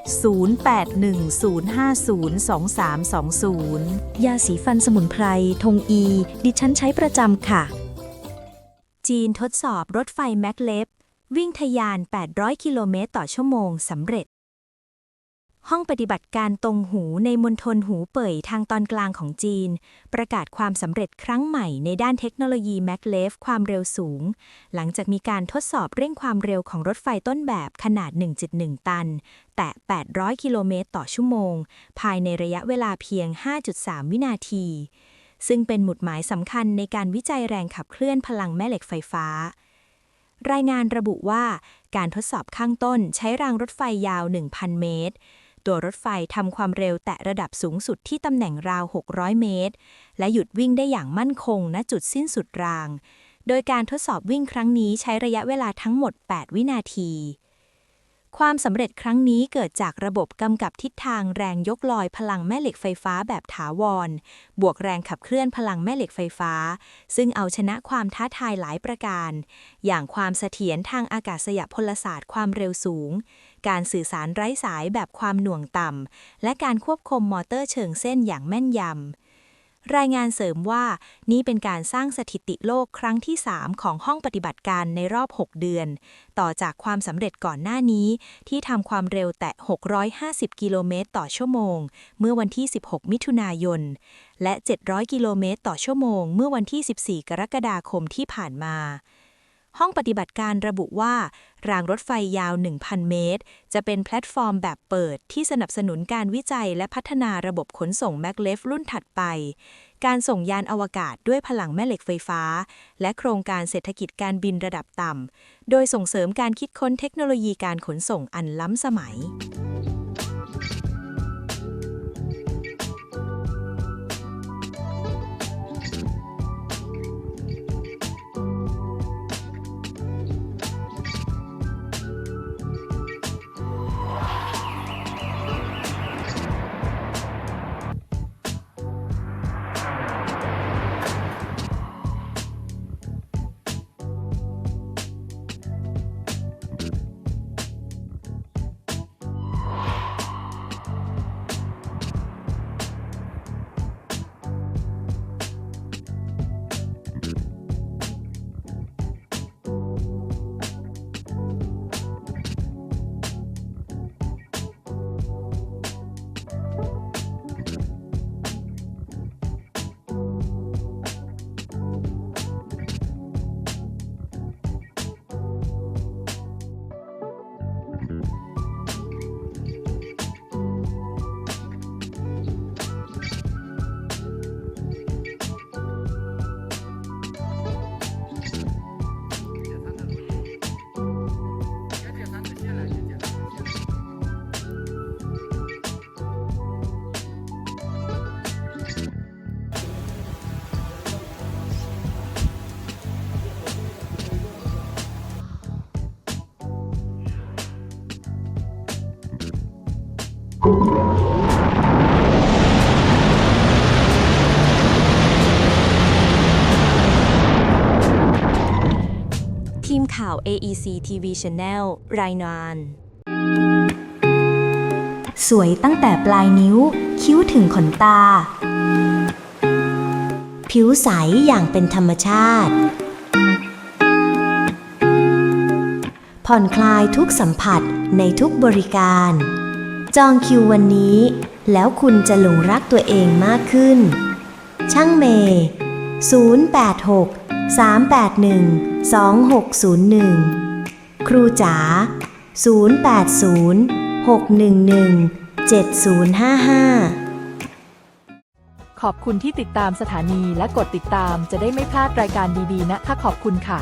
0810502320 ยาสีฟันสมุนไพร ทงอี ดิฉันใช้ประจำค่ะ จีนทดสอบรถไฟแม็กเลฟวิ่งทะยาน 800 กิโลเมตรต่อชั่วโมงสำเร็จ ห้องปฏิบัติการตรงหูในมณฑลหูเป่ยทางตอนกลางของจีน ประกาศความสำเร็จครั้งใหม่ในด้านเทคโนโลยีแมกเลฟความเร็วสูง หลังจากมีการทดสอบเร่งความเร็วของรถไฟต้นแบบขนาด 1.1 ตัน แต่ 800 กิโลเมตรต่อชั่วโมง ภายในระยะเวลาเพียง 5.3 วินาที ซึ่งเป็นหมุดหมายสำคัญในการวิจัยแรงขับเคลื่อนพลังแม่เหล็กไฟฟ้ารายงานระบุว่า การทดสอบข้างต้นใช้รางรถไฟยาว 1,000 เมตร ตัวรถไฟทำความเร็วแตะระดับสูงสุดที่ตำแหน่งราว 600 เมตร และหยุดวิ่งได้อย่างมั่นคงณจุดสิ้นสุดราง โดยการทดสอบวิ่งครั้งนี้ใช้ระยะเวลาทั้งหมด 8 วินาที ความสำเร็จครั้งนี้เกิดจากระบบกำกับทิศทางแรงยกลอยพลังแม่เหล็กไฟฟ้าแบบถาวร บวกแรงขับเคลื่อนพลังแม่เหล็กไฟฟ้า ซึ่งเอาชนะความท้าทายหลายประการ อย่างความเสถียรทางอากาศยพลศาสตร์ความเร็วสูง การสื่อสารไร้สายแบบความหน่วงต่ำ และการควบคุมมอเตอร์เชิงเส้นอย่างแม่นยำ รายงานเสริมว่านี่เป็นการสร้างสถิติโลกครั้งที่ 3 ของห้องปฏิบัติการในรอบ 6 เดือน ต่อจากความสำเร็จก่อนหน้านี้ ที่ทำความเร็วแตะ650 กิโลเมตรต่อชั่วโมง เมื่อวันที่ 16 มิถุนายน และ 700 กิโลเมตรต่อชั่วโมง เมื่อวันที่ 14 กรกฎาคมที่ผ่านมา ห้องปฏิบัติการระบุว่า รางรถไฟยาว 1,000 เมตร จะเป็นแพลตฟอร์มแบบเปิดที่สนับสนุนการวิจัยและพัฒนาระบบขนส่งแมกเลฟรุ่นถัดไป การส่งยานอวกาศด้วยพลังแม่เหล็กไฟฟ้า และโครงการเศรษฐกิจการบินระดับต่ำ โดยส่งเสริมการคิดค้นเทคโนโลยีการขนส่งอันล้ำสมัย ทีมข่าว AEC TV Channel รายงาน สวยตั้งแต่ปลายนิ้ว คิ้วถึงขนตา ผิวใสอย่างเป็นธรรมชาติ ผ่อนคลายทุกสัมผัสในทุกบริการ จองคิววันนี้ แล้วคุณจะหลงรักตัวเองมากขึ้น ช่างเมย์086 381 2601 ครูจ๋า080 611 7055 ขอบคุณที่ติดตามสถานีและกดติดตามจะได้ไม่พลาดรายการดีๆนะคะขอบคุณค่ะ